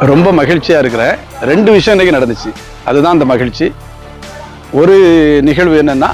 ரொம்ப மகிழ்ச்சியாக இருக்கிறேன் ரெண்டு விஷயம் இன்றைக்கி நடந்துச்சு. அதுதான் அந்த மகிழ்ச்சி. ஒரு நிகழ்வு என்னென்னா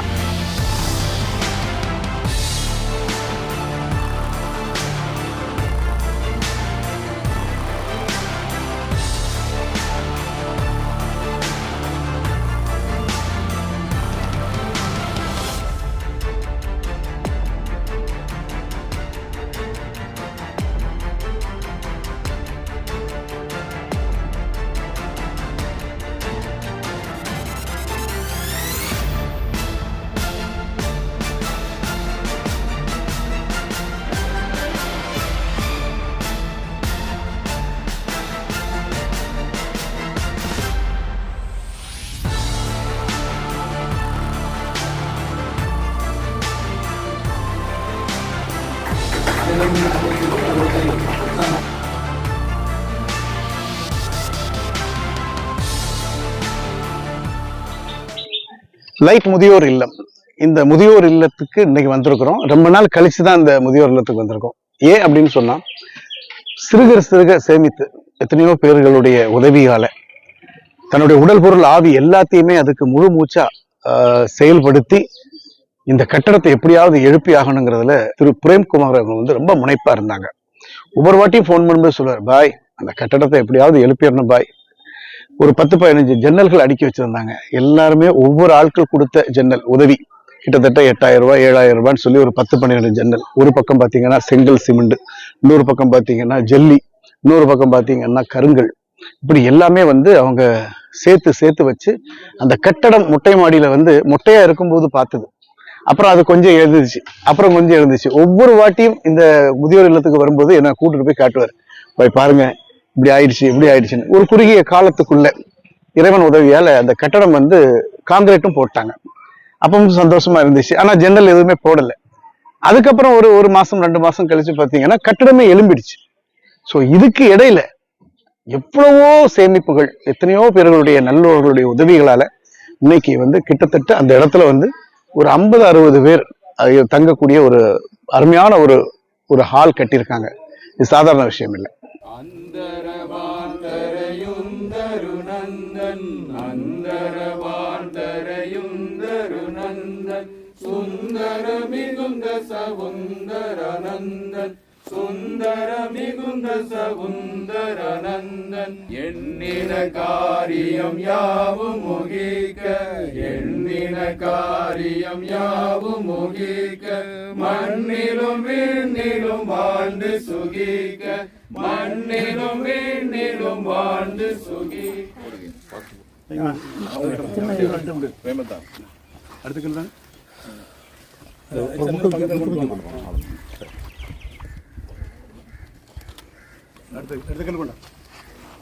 லைட் முதியோர் இல்லம். இந்த முதியோர் இல்லத்துக்கு இன்னைக்கு வந்திருக்கிறோம். ரொம்ப நாள் கழிச்சு தான் இந்த முதியோர் இல்லத்துக்கு வந்திருக்கோம். ஏன் அப்படின்னு சொன்னா சிறுக சிறுக சேமித்து எத்தனையோ பேர்களுடைய உதவியால தன்னுடைய உடல் பொருள் ஆவி எல்லாத்தையுமே அதுக்கு முழு மூச்சா ஆஹ், செயல்படுத்தி இந்த கட்டடத்தை எப்படியாவது எழுப்பி ஆகணுங்கிறதுல திரு பிரேம்குமார் அவங்க வந்து ரொம்ப முனைப்பா இருந்தாங்க. ஒவ்வொரு வாட்டியும் ஃபோன் பண்ணும்போது சொல்லுவார் பாய் அந்த கட்டடத்தை எப்படியாவது எழுப்பிடணும் பாய். ஒரு பத்து பதினஞ்சு ஜன்னல்கள் அடுக்கி வச்சிருந்தாங்க. எல்லாருமே ஒவ்வொரு ஆட்கள் கொடுத்த ஜன்னல் உதவி. கிட்டத்தட்ட எட்டாயிரம் ரூபாய் ஏழாயிரம் ரூபான்னு சொல்லி ஒரு பத்து பன்னிரெண்டு ஜன்னல். ஒரு பக்கம் பார்த்தீங்கன்னா செங்கல் சிமெண்ட் இன்னொரு பக்கம் பார்த்தீங்கன்னா ஜல்லி இன்னொரு பக்கம் பார்த்தீங்கன்னா கருங்கல். இப்படி எல்லாமே வந்து அவங்க சேர்த்து சேர்த்து வச்சு அந்த கட்டடம் முட்டை மாடியில் வந்து முட்டையாக இருக்கும்போது பார்த்தது. அப்புறம் அது கொஞ்சம் எழுந்துச்சு. அப்புறம் கொஞ்சம் எழுந்துச்சு. ஒவ்வொரு வாட்டியும் இந்த முதியோர் இல்லத்துக்கு வரும்போது என்ன கூட்டிட்டு போய் காட்டுவார். போய் பாருங்க இப்படி ஆயிடுச்சு இப்படி ஆயிடுச்சுன்னு. ஒரு குறுகிய காலத்துக்குள்ள இறைவன் உதவியால அந்த கட்டடம் வந்து காங்கிரீட்டும் போட்டாங்க. அப்பவும் சந்தோஷமா இருந்துச்சு. ஆனா ஜன்னல் எதுவுமே போடல. அதுக்கப்புறம் ஒரு ஒரு மாசம் ரெண்டு மாசம் கழிச்சு பாத்தீங்கன்னா கட்டடமே எலும்பிடுச்சு. ஸோ இதுக்கு இடையில எவ்வளவோ சேமிப்புகள் எத்தனையோ பேர்களுடைய நல்லவர்களுடைய உதவிகளால இன்னைக்கு வந்து கிட்டத்தட்ட அந்த இடத்துல வந்து ஒரு ஐம்பது அறுபது பேர் தங்கக்கூடிய ஒரு அருமையான ஒரு ஒரு ஹால் கட்டியிருக்காங்க. இது சாதாரண விஷயம் இல்லை. അന്തരവാന്തരയുന്തരുനന്ദൻ അന്തരവാന്തരയുന്തരുനന്ദൻ സുന്ദരമികുന്ദ സവുന്ദരനന്ദൻ സുന്ദരമികുന്ദ സവുന്ദരനന്ദൻ എണ്ണിന കാര്യം യാവും മുഖിക്ക എണ്ണിന കാര്യം യാവും മുഖിക്ക മണ്ണിലും വിണ്ണിലും வாழ்ந்து சுகிக்க மண்ணிலும் விண்ணிலும் வாழ்ந்து சுகி.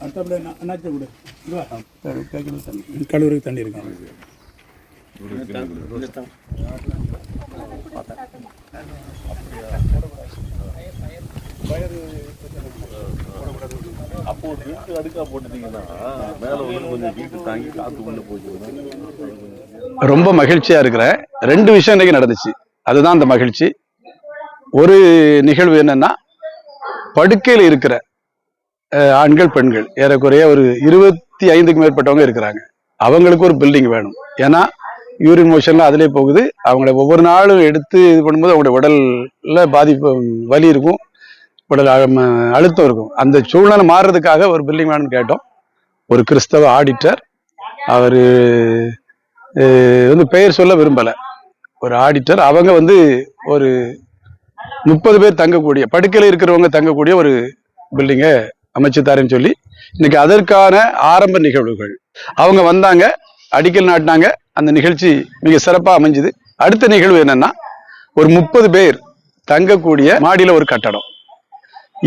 அடுத்தாப்புல என்ன- தண்ணி. இருக்கு அப்போ ஒரு ரெண்டு அடுக்கா போட்டுட்டீங்கன்னா மேல வந்து கொஞ்சம் வீட்டு தாங்கி காத்து உள்ள போச்சு ரொம்ப மகிழ்ச்சியா இருக்கிறேன் ரெண்டு விஷயம் இன்னைக்கு நடந்துச்சு. அதுதான் அந்த மகிழ்ச்சி. ஒரு நிகழ்வு என்னன்னா படுக்கையில் இருக்கிற ஆண்கள் பெண்கள் ஏறக்குறைய ஒரு இருபத்தி ஐந்துக்கு மேற்பட்டவங்க இருக்கிறாங்க. அவங்களுக்கு ஒரு பில்டிங் வேணும். ஏன்னா யூரின் மோஷன்லாம் அதிலே போகுது. அவங்கள ஒவ்வொரு நாளும் எடுத்து இது பண்ணும்போது அவங்களுடைய உடல்ல பாதிப்பு வலி இருக்கும். உடல் அழுத்தம் இருக்கும். அந்த சூழ்நிலை மாறுறதுக்காக ஒரு பில்டிங் வேணும்னு கேட்டோம். ஒரு கிறிஸ்தவ ஆடிட்டர் அவர் வந்து பெயர் சொல்ல விரும்பலை. ஒரு ஆடிட்டர் அவங்க வந்து ஒரு முப்பது பேர் தங்கக்கூடிய படுக்கையில் இருக்கிறவங்க தங்கக்கூடிய ஒரு பில்டிங்கை அமைச்சு தரேன்னு சொல்லி இன்னைக்கு அதற்கான ஆரம்ப நிகழ்வுகள். அவங்க வந்தாங்க அடிக்கல் நாட்டினாங்க. அந்த நிகழ்ச்சி மிக சிறப்பாக அமைஞ்சுது. அடுத்த நிகழ்வு என்னன்னா ஒரு முப்பது பேர் தங்கக்கூடிய மாடியில் ஒரு கட்டடம்.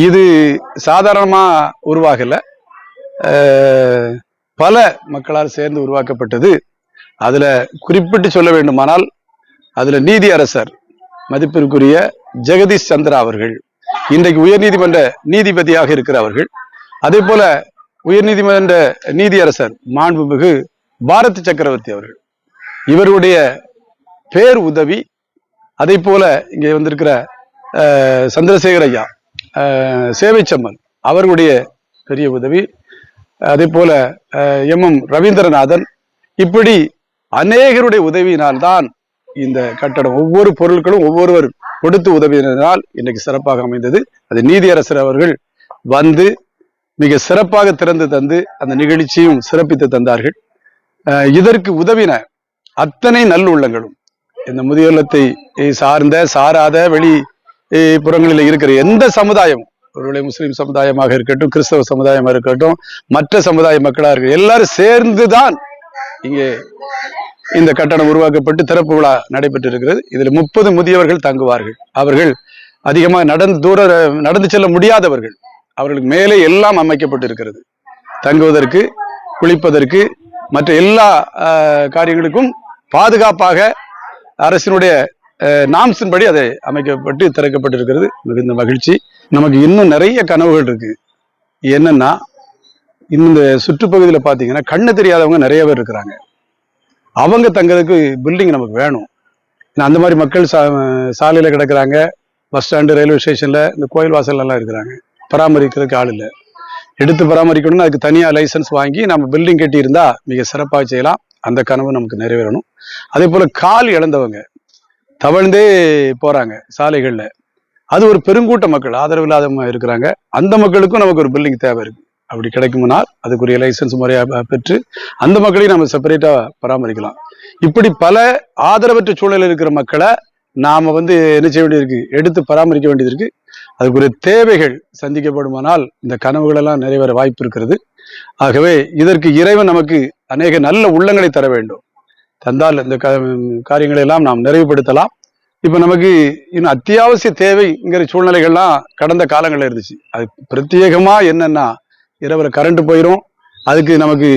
இது சாதாரணமாக உருவாகலை. பல மக்களால் சேர்ந்து உருவாக்கப்பட்டது. அதில் குறிப்பிட்டு சொல்ல வேண்டுமானால் அதில் நீதி அரசர் மதிப்பிற்குரிய ஜெகதீஷ் சந்திரா அவர்கள் இன்றைக்கு உயர்நீதிமன்ற நீதிபதியாக இருக்கிற அவர்கள் அதே போல உயர்நீதிமன்ற நீதியரசர் மாண்புமிகு பாரத் சக்கரவர்த்தி அவர்கள். இவருடைய பேர் உதவி அதே போல இங்கே வந்திருக்கிற சந்திரசேகர் ஐயா சேவைச்சம்மன் அவர்களுடைய பெரிய உதவி. அதே போல எம் எம் ரவீந்திரநாதன் இப்படி அநேகருடைய உதவியினால்தான் இந்த கட்டடம் ஒவ்வொரு பொருட்களும் ஒவ்வொருவர் கொடுத்து உதவியினால் இன்னைக்கு சிறப்பாக அமைந்தது. அது நீதியரசர் அவர்கள் வந்து மிக சிறப்பாக திறந்து தந்து அந்த நிகழ்ச்சியும் சிறப்பித்து தந்தார்கள். இதற்கு உதவின அத்தனை நல்லுள்ளங்களும் இந்த முதியோர்லத்தை சார்ந்த சாராத வெளி புறங்களில் இருக்கிற எந்த சமுதாயம் ஒருவேளை முஸ்லீம் சமுதாயமாக இருக்கட்டும் கிறிஸ்தவ சமுதாயமாக இருக்கட்டும் மற்ற சமுதாய மக்களாக இருக்கட்டும் எல்லாரும் சேர்ந்துதான் இங்கே இந்த கட்டணம் உருவாக்கப்பட்டு திறப்பு விழா நடைபெற்று இருக்கிறது இதில் முப்பது முதியவர்கள் தங்குவார்கள். அவர்கள் அதிகமாக நடந்து தூர நடந்து செல்ல முடியாதவர்கள். அவர்களுக்கு மேலே எல்லாம் அமைக்கப்பட்டு இருக்கிறது தங்குவதற்கு குளிப்பதற்கு மற்ற எல்லா காரியங்களுக்கும் பாதுகாப்பாக அரசினுடைய நாம்ஸின் படி அதை அமைக்கப்பட்டு திறக்கப்பட்டிருக்கிறது. மிகுந்த மகிழ்ச்சி. நமக்கு இன்னும் நிறைய கனவுகள் இருக்கு. என்னன்னா இந்த சுற்றுப்பகுதியில் பார்த்தீங்கன்னா கண்ணு தெரியாதவங்க நிறைய பேர் இருக்கிறாங்க. அவங்க தங்கிறதுக்கு பில்டிங் நமக்கு வேணும். ஏன்னா அந்த மாதிரி மக்கள் சா சாலையில் கிடக்கிறாங்க. பஸ் ஸ்டாண்டு ரயில்வே ஸ்டேஷனில் இந்த கோயில் வாசல்லாம் இருக்கிறாங்க. பராமரிக்கிறதுக்கு ஆள் இல்லை. எடுத்து பராமரிக்கணும்னு அதுக்கு தனியாக லைசன்ஸ் வாங்கி நம்ம பில்டிங் கட்டியிருந்தால் மிக சிறப்பாக செய்யலாம். அந்த கனவு நமக்கு நிறைவேறணும். அதே போல் கால் இழந்தவங்க. தவழ்ந்தே போறாங்க சாலைகள்ல. அது ஒரு பெருங்கூட்ட மக்கள் ஆதரவு இல்லாதவங்க இருக்கிறாங்க. அந்த மக்களுக்கும் நமக்கு ஒரு பில்டிங் தேவை இருக்கு. அப்படி கிடைக்குமானால் அதுக்குரிய லைசன்ஸ் முறையாக பெற்று அந்த மக்களையும் நம்ம செப்பரேட்டா பராமரிக்கலாம். இப்படி பல ஆதரவற்ற சூழலில் இருக்கிற மக்களை நாம வந்து என்ன செய்ய வேண்டியிருக்கு? எடுத்து பராமரிக்க வேண்டியது இருக்கு. அதுக்குரிய தேவைகள் சந்திக்கப்படுமானால் இந்த கனவுகள் எல்லாம் நிறைவேற வாய்ப்பு இருக்கிறது. ஆகவே இதற்கு இறைவன் நமக்கு அநேக நல்ல உள்ளங்களை தர வேண்டும். தந்தால் இந்த காரியங்களை எல்லாம் நாம் நிறைவுபடுத்தலாம். இப்போ நமக்கு இன்னும் அத்தியாவசிய தேவைங்கிற சூழ்நிலைகள்லாம் கடந்த காலங்களில் இருந்துச்சு. அது பிரத்யேகமாக என்னென்னா இரவில் கரண்ட் போயிடும் அதுக்கு நமக்கு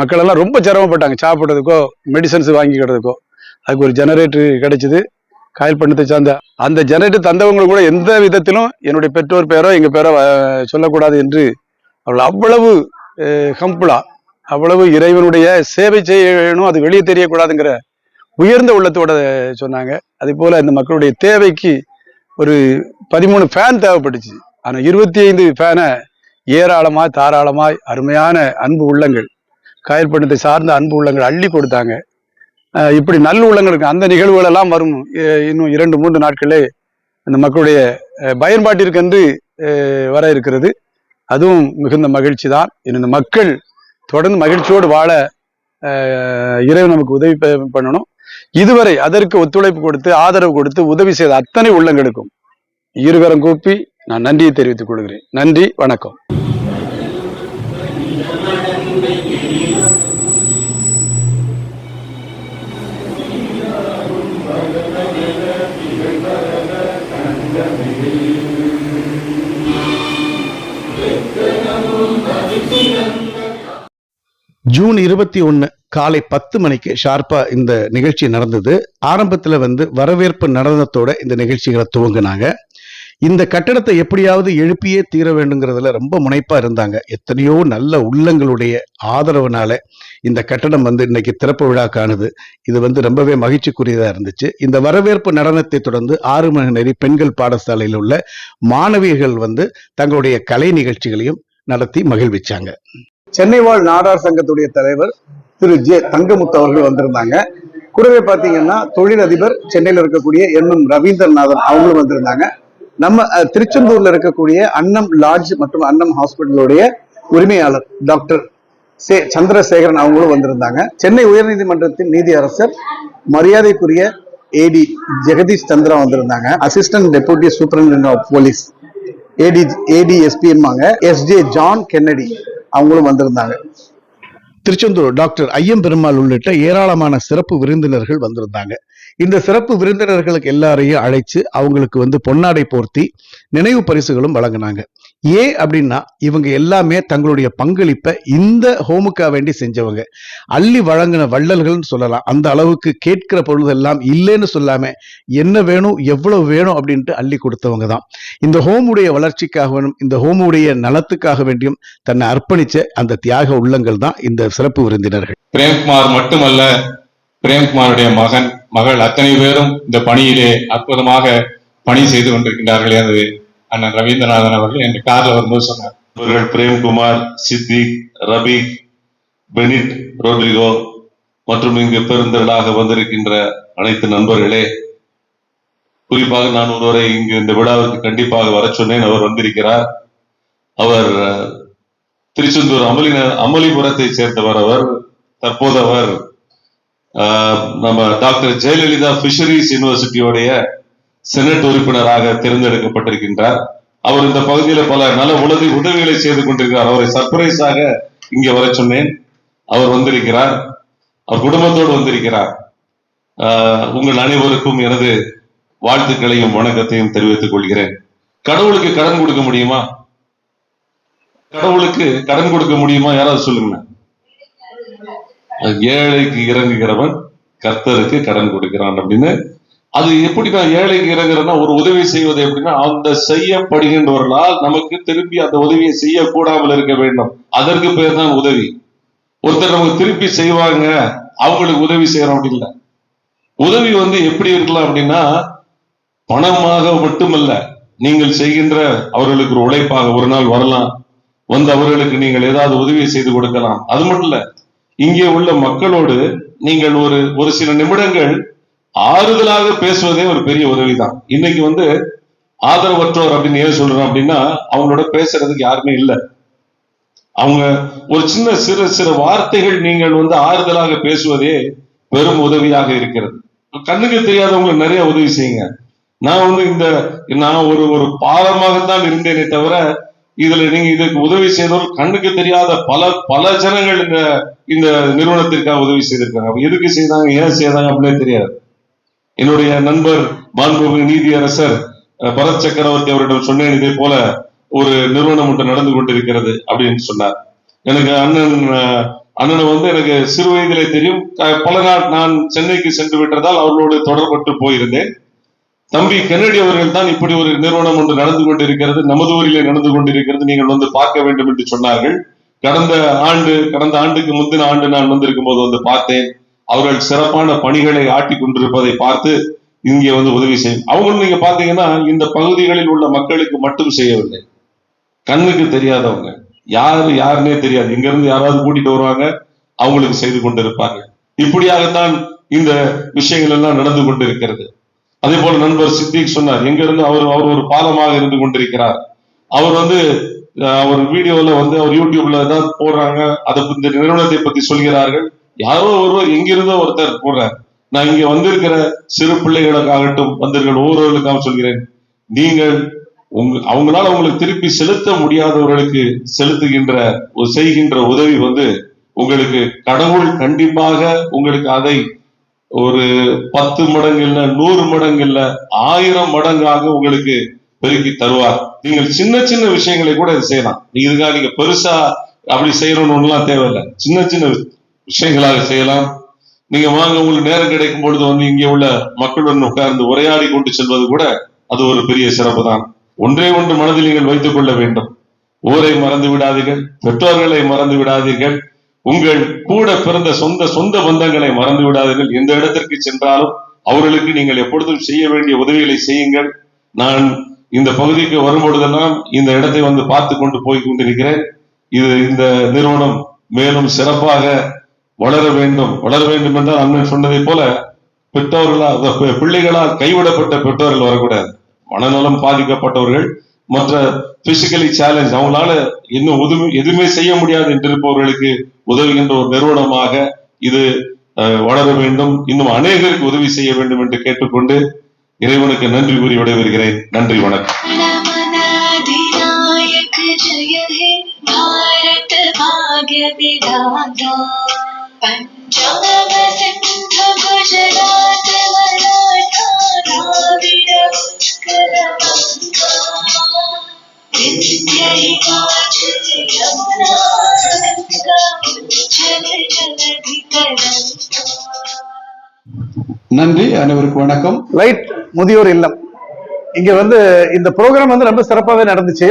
மக்கள் எல்லாம் ரொம்ப சிரமப்பட்டாங்க. சாப்பிட்றதுக்கோ மெடிசன்ஸ் வாங்கிக்கிறதுக்கோ. அதுக்கு ஒரு ஜெனரேட்டர் கிடைச்சிது. காயல் பண்ணத்தை சார்ந்த அந்த ஜெனரேட்டர் தந்தவங்களும் கூட எந்த விதத்திலும் என்னுடைய பெற்றோர் பேரோ எங்கள் பேரோ சொல்லக்கூடாது என்று அவர்கள் அவ்வளவு ஹம்புலா அவ்வளவு இறைவனுடைய சேவை செய்ய வேணும் அது வெளியே தெரியக்கூடாதுங்கிற உயர்ந்த உள்ளத்தோட சொன்னாங்க. அதே போல இந்த மக்களுடைய தேவைக்கு ஒரு பதிமூணு ஃபேன் தேவைப்பட்டுச்சு. ஆனா இருபத்தி ஐந்து ஃபேனை ஏராளமாய் தாராளமாய் அருமையான அன்பு உள்ளங்கள் காயல்பண்ணத்தை சார்ந்த அன்பு உள்ளங்கள் அள்ளி கொடுத்தாங்க. இப்படி நல்ல உள்ளங்களுக்கு அந்த நிகழ்வுகள் எல்லாம் வரும் இன்னும் இரண்டு மூன்று நாட்களே அந்த மக்களுடைய பயன்பாட்டிற்கு பயன்பாட்டிற்கென்று வர இருக்கிறது. அதுவும் மிகுந்த மகிழ்ச்சி தான் இந்த மக்கள் தொடர்ந்து மகிழ்ச்சியோடு வாழ அஹ் இறைவன் நமக்கு உதவி பண்ணணும். இதுவரை அதற்கு ஒத்துழைப்பு கொடுத்து ஆதரவு கொடுத்து உதவி செய்த அத்தனை உள்ளங்களுக்கும் இருகரம் கூப்பி நான் நன்றியை தெரிவித்துக் கொள்கிறேன். நன்றி வணக்கம். ஜூன் இருபத்தி ஒன்று காலை பத்து மணிக்கு ஷார்ப்பா இந்த நிகழ்ச்சி நடந்தது. ஆரம்பத்தில் வந்து வரவேற்பு நடனத்தோட இந்த நிகழ்ச்சிகளை துவங்கினாங்க. இந்த கட்டடத்தை எப்படியாவது எழுப்பியே தீர வேண்டுங்கிறதுல ரொம்ப முனைப்பாக இருந்தாங்க. எத்தனையோ நல்ல உள்ளங்களுடைய ஆதரவுனால இந்த கட்டடம் வந்து இன்னைக்கு திறப்பு விழா காணுது. இது வந்து ரொம்பவே மகிழ்ச்சிக்குரியதாக இருந்துச்சு. இந்த வரவேற்பு நடனத்தை தொடர்ந்து ஆறு மணி நேரி பெண்கள் பாடசாலையில் உள்ள மாணவியர்கள் வந்து தங்களுடைய கலை நிகழ்ச்சிகளையும் நடத்தி மகிழ்விச்சாங்க. சென்னை வாழ் நாடார் சங்கத்துடைய தலைவர் திரு ஜே தங்கமுத்து அவர்கள் வந்திருந்தாங்க. கூடவே பாத்தீங்கன்னா தொழிலதிபர் சென்னையில் இருக்கக்கூடிய என் எம் ரவீந்திரநாதன் அவங்களும் வந்திருந்தாங்க. நம்ம திருச்செந்தூர்ல இருக்கக்கூடிய அன்னம் லாட்ஜ் மற்றும் அன்னம் ஹாஸ்பிட்டலுடைய உரிமையாளர் டாக்டர் சே சந்திரசேகரன் அவங்களும் வந்திருந்தாங்க. சென்னை உயர்நீதிமன்றத்தின் நீதியரசர் மரியாதைக்குரிய ஏடி ஜெகதீஷ் சந்திரா வந்திருந்தாங்க. Assistant deputy superintendent of police A D A D ஏடிஎஸ்பிம்பாங்க S J John Kennedy அவங்களும் வந்திருந்தாங்க. திருச்செந்தூர் டாக்டர் ஐயம் பெருமாள் உள்ளிட்ட ஏராளமான சிறப்பு விருந்தினர்கள் வந்திருந்தாங்க. இந்த சிறப்பு விருந்தினர்களுக்கு எல்லாரையும் அழைச்சு அவங்களுக்கு வந்து பொன்னாடை போர்த்தி நினைவு பரிசுகளும் வழங்கினாங்க. ஏன் அப்படின்னா இவங்க எல்லாமே தங்களுடைய பங்களிப்பை இந்த ஹோமுக்கா வேண்டி செஞ்சவங்க. அள்ளி வழங்கின வள்ளல்கள்னு சொல்லலாம். அந்த அளவுக்கு கேட்கிற பொழுதெல்லாம் இல்லைன்னு சொல்லாம என்ன வேணும் எவ்வளவு வேணும் அப்படின்ட்டு அள்ளி கொடுத்தவங்க தான். இந்த ஹோமுடைய வளர்ச்சிக்காக வேணும் இந்த ஹோமுடைய நலத்துக்காக வேண்டியும் தன்னை அர்ப்பணிச்ச அந்த தியாக உள்ளங்கள் தான் இந்த சிறப்பு விருந்தினர்கள். பிரேம்குமார் மட்டுமல்ல பிரேம்குமாருடைய மகன் மகள் அத்தனை பேரும் இந்த பணியிலே அற்புதமாக பணி செய்து கொண்டிருக்கின்றார்கள். என்று அண்ணன் ரவீந்திரநாதன் அவர்கள் என் கார்ல வரும்போது சொன்னார். இவர்கள் பிரேம்குமார் சித்திக் ரபி பெனிட் ரோட்ரிகோ மற்றும் இங்கு பெருந்திரளாக வந்திருக்கின்ற அனைத்து நண்பர்களே குறிப்பாக நான் ஒருவரை இங்கு இந்த விழாவிற்கு கண்டிப்பாக வர சொன்னேன். அவர் வந்திருக்கிறார். அவர் திருச்செந்தூர் அமளி அமளிபுரத்தை சேர்ந்தவர் அவர். தற்போது அவர் நம்ம டாக்டர் ஜெயலலிதா பிஷரிஸ் யூனிவர்சிட்டியோடைய செனட் உறுப்பினராக தேர்ந்தெடுக்கப்பட்டிருக்கின்றார். அவர் இந்த பகுதியில பல நல்ல உதவி உதவிகளை செய்து கொண்டிருக்கிறார். அவரை சர்ப்ரைஸாக இங்கே வர சொன்னேன். அவர் வந்திருக்கிறார். அவர் குடும்பத்தோடு வந்திருக்கிறார். உங்கள் அனைவருக்கும் எனது வாழ்த்துக்களையும் வணக்கத்தையும் தெரிவித்துக் கொள்கிறேன். கடவுளுக்கு கடன் கொடுக்க முடியுமா? கடவுளுக்கு கடன் கொடுக்க முடியுமா? யாராவது சொல்லுங்க ஏழைக்கு இறங்குகிறவன் கர்த்தருக்கு கடன் கொடுக்கிறான் அப்படின்னு அது எப்படி நான் ஏழைக்கு இறங்குறேன்னா ஒரு உதவி செய்வது எப்படின்னா அந்த செய்யப்படுகின்றவர்களால் நமக்கு திருப்பி அந்த உதவியை செய்யக்கூடாமல் இருக்க வேண்டும். அதற்கு பேர் தான் உதவி. ஒருத்தர் நமக்கு திருப்பி செய்வாங்க அவங்களுக்கு உதவி செய்யறோம் அப்படி இல்லை. உதவி வந்து எப்படி இருக்கலாம் அப்படின்னா பணமாக மட்டுமல்ல நீங்கள் செய்கின்ற அவர்களுக்கு ஒரு உழைப்பாக ஒரு நாள் வரலாம். வந்து அவர்களுக்கு நீங்கள் ஏதாவது உதவி செய்து கொடுக்கலாம். அது மட்டும் இல்ல இங்கே உள்ள மக்களோடு நீங்கள் ஒரு ஒரு சில நிமிடங்கள் ஆறுதலாக பேசுவதே ஒரு பெரிய உதவிதான். இன்னைக்கு வந்து ஆதரவற்றோர் அப்படின்னு ஏன் சொல்றோம் அப்படின்னா அவங்களோட பேசுறதுக்கு யாருமே இல்லை. அவங்க ஒரு சின்ன சிறு சிறு வார்த்தைகள் நீங்கள் வந்து ஆறுதலாக பேசுவதே பெரும் உதவியாக இருக்கிறது. கண்ணுக்கு தெரியாதவங்களுக்கு நிறைய உதவி செய்யுங்க. நான் வந்து இந்த நான் ஒரு ஒரு பாலமாகத்தான் இருந்தேனே தவிர இதுல நீங்க இதுக்கு உதவி செய்தவர்கள் கண்ணுக்கு தெரியாத பல பல ஜனங்கள் இந்த இந்த நிறுவனத்திற்காக உதவி செய்திருக்காங்க. எதுக்கு செய்தாங்க ஏன் செய்தாங்க அப்படின்னே தெரியாது. என்னுடைய நண்பர் மாண்புமிகு நீதியரசர் பரத் சக்கரவர்த்தி அவரிடம் சொன்னேன் இதே போல ஒரு நிறுவனம் ஒன்று நடந்து கொண்டிருக்கிறது அப்படின்னு சொன்னார். எனக்கு அண்ணன் அண்ணனை வந்து எனக்கு சிறு வயதிலே தெரியும். பல நாள் நான் சென்னைக்கு சென்று விட்டதால் அவர்களோடு தொடர்பட்டு போயிருந்தேன். தம்பி கென்னடி அவர்கள் தான் இப்படி ஒரு நிறுவனம் ஒன்று நடந்து கொண்டிருக்கிறது நமது ஊரிலே நடந்து கொண்டிருக்கிறது நீங்கள் வந்து பார்க்க வேண்டும் என்று சொன்னார்கள். கடந்த ஆண்டு கடந்த ஆண்டுக்கு முந்தின ஆண்டு நான் வந்திருக்கும் போது வந்து பார்த்தேன். அவர்கள் சிறப்பான பணிகளை ஆட்டி கொண்டிருப்பதை பார்த்து இங்கே வந்து உதவி செய்யும் அவங்களும் நீங்க பாத்தீங்கன்னா இந்த பகுதிகளில் உள்ள மக்களுக்கு மட்டும் செய்யவில்லை. கண்ணுக்கு தெரியாதவங்க. யாரு யாருன்னே தெரியாது. இங்க இருந்து யாராவது கூட்டிட்டு வருவாங்க அவங்களுக்கு செய்து கொண்டிருப்பாங்க. இப்படியாகத்தான் இந்த விஷயங்கள் எல்லாம் நடந்து கொண்டிருக்கிறது. அதே போல நண்பர் சித்திக் சொன்னார் எங்க இருந்து அவர் அவர் ஒரு பாலமாக இருந்து கொண்டிருக்கிறார். அவர் வந்து அஹ், அவர் வீடியோல வந்து அவர் யூடியூப்ல தான் போடுறாங்க. அதை இந்த நிறுவனத்தை பத்தி சொல்கிறார்கள். யாரோ ஒருவர் எங்கிருந்தோ ஒருத்தர் போடுறார். நான் இங்க வந்திருக்கிற சிறு பிள்ளைகளுக்காகட்டும் வந்திருக்கிற ஒவ்வொருவர்களுக்காக சொல்கிறேன். நீங்கள் உங்க அவங்களால உங்களுக்கு திருப்பி செலுத்த முடியாதவர்களுக்கு செலுத்துகின்ற ஒரு செய்கின்ற உதவி வந்து உங்களுக்கு கடவுள் கண்டிப்பாக உங்களுக்கு அதை ஒரு பத்து மடங்கு இல்ல நூறு மடங்கு இல்ல ஆயிரம் மடங்காக உங்களுக்கு பெருக்கி தருவார். நீங்கள் சின்ன சின்ன விஷயங்களை கூட செய்யலாம். இதுக்காக நீங்க பெருசா அப்படி செய்யணும்னு எல்லாம் தேவையில்லை. சின்ன சின்ன விஷயங்களாக செய்யலாம். நீங்க வாங்க உங்களுக்கு நேரம் கிடைக்கும் பொழுது வந்து இங்கே உள்ள மக்களுடன் உட்கார்ந்து உரையாடி கொண்டு செல்வது கூட அது ஒரு பெரிய சிறப்பு தான் ஒன்றே ஒன்று மனதில் நீங்கள் வைத்துக் கொள்ள வேண்டும். ஊரை மறந்து விடாதீர்கள் பெற்றோர்களை மறந்து விடாதீர்கள் உங்கள் கூட பிறந்த சொந்த சொந்த பந்தங்களை மறந்து விடாதீர்கள். எந்த இடத்திற்கு சென்றாலும் அவர்களுக்கு நீங்கள் எப்பொழுதும் செய்ய வேண்டிய உதவிகளை செய்யுங்கள். நான் இந்த பகுதிக்கு வரும்பொழுதெல்லாம் இந்த இடத்தை வந்து பார்த்து கொண்டு போய் கொண்டிருக்கிறேன். இது இந்த நிறுவனம் மேலும் சிறப்பாக வளர வேண்டும். வளர வேண்டும் என்று அண்ணன் சொன்னதை போல பெற்றோர்களால் பிள்ளைகளால் கைவிடப்பட்ட பெற்றோர்கள் வரக்கூடாது. மனநலம் பாதிக்கப்பட்டவர்கள் மற்ற பிசிக்கலி சேலஞ்ச் அவங்களால இன்னும் உதவி எதுவுமே செய்ய முடியாது என்று இருப்பவர்களுக்கு உதவுகின்ற ஒரு நிறுவனமாக இது வளர வேண்டும். இன்னும் அநேகருக்கு உதவி செய்ய வேண்டும் என்று கேட்டுக்கொண்டு இறைவனுக்கு நன்றி கூறி விடைபெறுகிறேன். நன்றி வணக்கம். ஜய பாரத பாகிய நன்றி அனைவருக்கும் வணக்கம். ரைட் முதியோர் இல்லம். இங்க வந்து இந்த ப்ரோக்ராம் வந்து ரொம்ப சிறப்பாகவே நடந்துச்சு.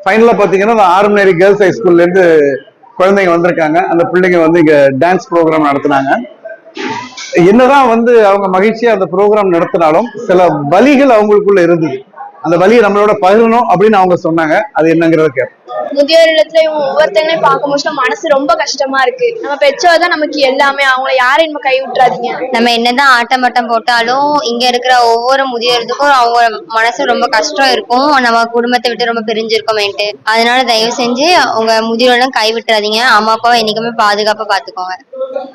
ஃபைனலா பாத்தீங்கன்னா ஆர்மினரி கேர்ள்ஸ் ஹை ஸ்கூல்ல இருந்து குழந்தைங்க வந்திருக்காங்க. அந்த பிள்ளைங்க வந்து இங்க டான்ஸ் ப்ரோக்ராம் நடத்தினாங்க. என்னதான் வந்து அவங்க மகிழ்ச்சியா அந்த ப்ரோக்ராம் நடத்தினாலும் சில வலிகள் அவங்களுக்குள்ள இருந்தது. அந்த வலியை நம்மளோட பகிரணும் அப்படின்னு அவங்க சொன்னாங்க. அது என்னங்கிறத கேட்போம் முதியோர் இல்லத்துல இவங்க ஒவ்வொருத்தங்களையும் பார்க்கும்போது மனசு ரொம்ப கஷ்டமா இருக்கு. நம்ம பெற்றோர் தான் நமக்கு எல்லாமே. அவங்கள யாரையும் நம்ம கை விட்டுறாதீங்க. நம்ம என்னதான் ஆட்டம் பட்டம் போட்டாலும் இங்க இருக்கிற ஒவ்வொரு முதியோருக்கும் அவங்க மனசு ரொம்ப கஷ்டம் இருக்கும். நம்ம குடும்பத்தை விட்டு ரொம்ப பிரிஞ்சிருக்கோமேன்ட்டு. அதனால தயவு செஞ்சு உங்க முதியோரெல்லாம் கை விட்டுறாதீங்க. அம்மா அப்பாவை என்னைக்குமே பாதுகாப்பா பாத்துக்கோங்க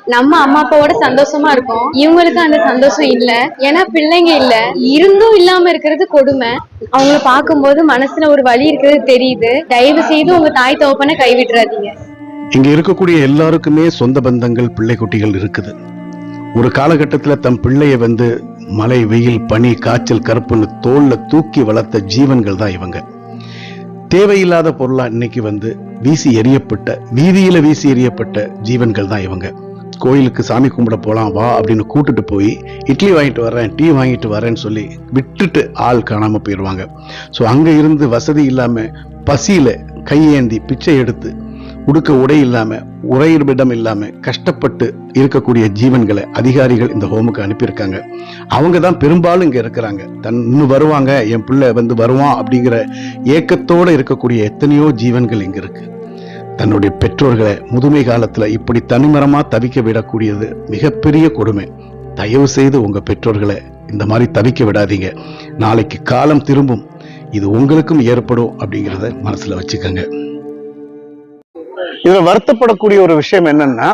நம்ம அம்மா அப்பாவோட சந்தோஷமா இருக்கோம். இவங்களுக்கு அந்த சந்தோஷம் இல்ல. ஏன்னா பிள்ளைங்க இல்ல. இருந்தும் இல்லாம இருக்கிறது கொடுமை. அவங்கள பார்க்கும்போது மனசுல ஒரு வழி இருக்கிறது தெரியுது. தயவு செய்து உங்க தாய் தகப்பனை கைவிட்டுறாதீங்க. இங்க இருக்கக்கூடிய எல்லாருக்குமே சொந்த பந்தங்கள் பிள்ளை குட்டிகள் இருக்குது. ஒரு காலகட்டத்துல தம் பிள்ளைய வந்து மழை வெயில் பனி காய்ச்சல் கருப்புன்னு தோல்ல தூக்கி வளர்த்த ஜீவன்கள் தான் இவங்க. தேவையில்லாத பொருளா இன்னைக்கு வந்து வீசி எறியப்பட்ட வீதியில வீசி எறியப்பட்ட ஜீவன்கள் தான் இவங்க. கோயிலுக்கு சாமி கும்பிட போலாம் வா அப்படின்னு கூட்டிட்டு போய் இட்லி வாங்கிட்டு வரேன் டீ வாங்கிட்டு வரேன்னு சொல்லி விட்டுட்டு ஆள் காணாம போயிடுவாங்க ஸோ அங்க இருந்து வசதி இல்லாம பசியில கையேந்தி பிச்சை எடுத்து உடுக்க உடை இல்லாம உறையிடம் இல்லாம கஷ்டப்பட்டு இருக்கக்கூடிய ஜீவன்களை அதிகாரிகள் இந்த ஹோமுக்கு அனுப்பியிருக்காங்க. அவங்க தான் பெரும்பாலும் இங்க இருக்கிறாங்க. தன் இன்னும் வருவாங்க என் பிள்ளை வந்து வருவான் அப்படிங்கிற ஏக்கத்தோட இருக்கக்கூடிய எத்தனையோ ஜீவன்கள் இங்க இருக்கு. தன்னுடைய பெற்றோர்களை முதுமை காலத்துல இப்படி தனிமரமா தவிக்க விடக்கூடியது மிகப்பெரிய கொடுமை. தயவு செய்து உங்க பெற்றோர்களை இந்த மாதிரி தவிக்க விடாதீங்க. நாளைக்கு காலம் திரும்பும். இது உங்களுக்கும் ஏற்படும் அப்படிங்கிறத மனசுல வச்சுக்கோங்க. இதுல வருத்தப்படக்கூடிய ஒரு விஷயம் என்னன்னா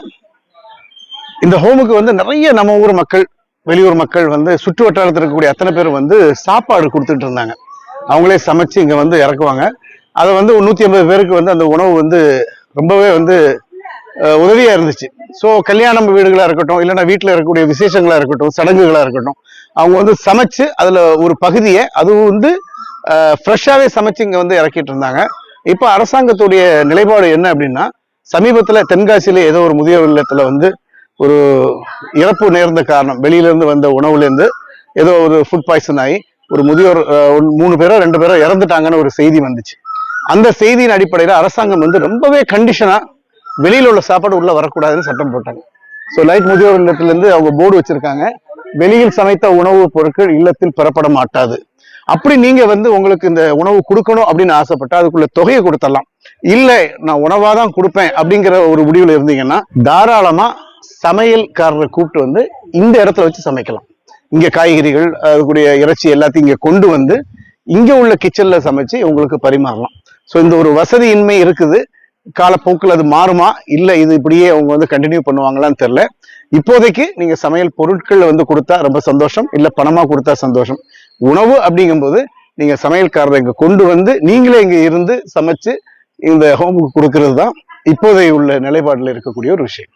இந்த ஹோமுக்கு வந்து நிறைய நம்ம ஊர் மக்கள் வெளியூர் மக்கள் வந்து சுற்று வட்டாரத்தில் இருக்கக்கூடிய அத்தனை பேர் வந்து சாப்பாடு கொடுத்துட்டு இருந்தாங்க. அவங்களே சமைச்சு இங்க வந்து இறக்குவாங்க. அதை வந்து நூத்தி ஐம்பது பேருக்கு வந்து அந்த உணவு வந்து ரொம்பவே வந்து உதவியா இருந்துச்சு. ஸோ கல்யாணம் வீடுகளா இருக்கட்டும் இல்லைன்னா வீட்டில் இருக்கக்கூடிய விசேஷங்களா இருக்கட்டும் சடங்குகளா இருக்கட்டும் அவங்க வந்து சமைச்சு அதுல ஒரு பகுதியை அதுவும் வந்து ஃப்ரெஷ்ஷாகவே சமைச்சு இங்க வந்து இறக்கிட்டு இருந்தாங்க. இப்போ அரசாங்கத்துடைய நிலைப்பாடு என்ன அப்படின்னா சமீபத்தில் தென்காசியில ஏதோ ஒரு முதியோர் இல்லத்துல வந்து ஒரு இறப்பு நேர்ந்த காரணம். வெளியில இருந்து வந்த உணவுலேருந்து ஏதோ ஒரு ஃபுட் பாய்சன் ஆகி ஒரு முதியோர் மூணு பேரோ ரெண்டு பேரோ இறந்துட்டாங்கன்னு ஒரு செய்தி வந்துச்சு. அந்த செய்தியின் அடிப்படையில் அரசாங்கம் வந்து ரொம்பவே கண்டிஷனாக வெளியில் உள்ள சாப்பாடு உள்ளே வரக்கூடாதுன்னு சட்டம் போட்டாங்க. ஸோ லைட் முதியோர் இல்லத்துலேருந்து அவங்க போர்டு வச்சுருக்காங்க. வெளியில் சமைத்த உணவுப் பொருட்கள் இல்லத்தில் பெறப்பட மாட்டாது. அப்படி நீங்க வந்து உங்களுக்கு இந்த உணவு கொடுக்கணும் அப்படின்னு ஆசைப்பட்டா அதுக்குள்ள தொகையை கொடுத்துடலாம். இல்ல நான் உணவா தான் கொடுப்பேன் அப்படிங்கிற ஒரு முடிவுல இருந்தீங்கன்னா தாராளமா சமையல்காரரை கூப்பிட்டு வந்து இந்த இடத்துல வச்சு சமைக்கலாம். இங்க காய்கறிகள் அதுக்குடைய இறைச்சி எல்லாத்தையும் இங்க கொண்டு வந்து இங்க உள்ள கிச்சன்ல சமைச்சு உங்களுக்கு பரிமாறலாம். ஸோ இந்த ஒரு வசதியின்மை இருக்குது. காலப்போக்கில் அது மாறுமா? இல்ல இது இப்படியே அவங்க வந்து கண்டினியூ பண்ணுவாங்களான்னு தெரியல. இப்போதைக்கு நீங்க சமையல் பொருட்கள் வந்து கொடுத்தா ரொம்ப சந்தோஷம். இல்ல பணமா கொடுத்தா சந்தோஷம். உணவு அப்படிங்கும்போது நீங்கள் சமையல்காரரை இங்கே கொண்டு வந்து நீங்களே இங்கே இருந்து சமைச்சு இந்த ஹோமுக்கு கொடுக்கறது தான் இப்போதைய உள்ள நிலைப்பாட்டில் இருக்கக்கூடிய ஒரு விஷயம்.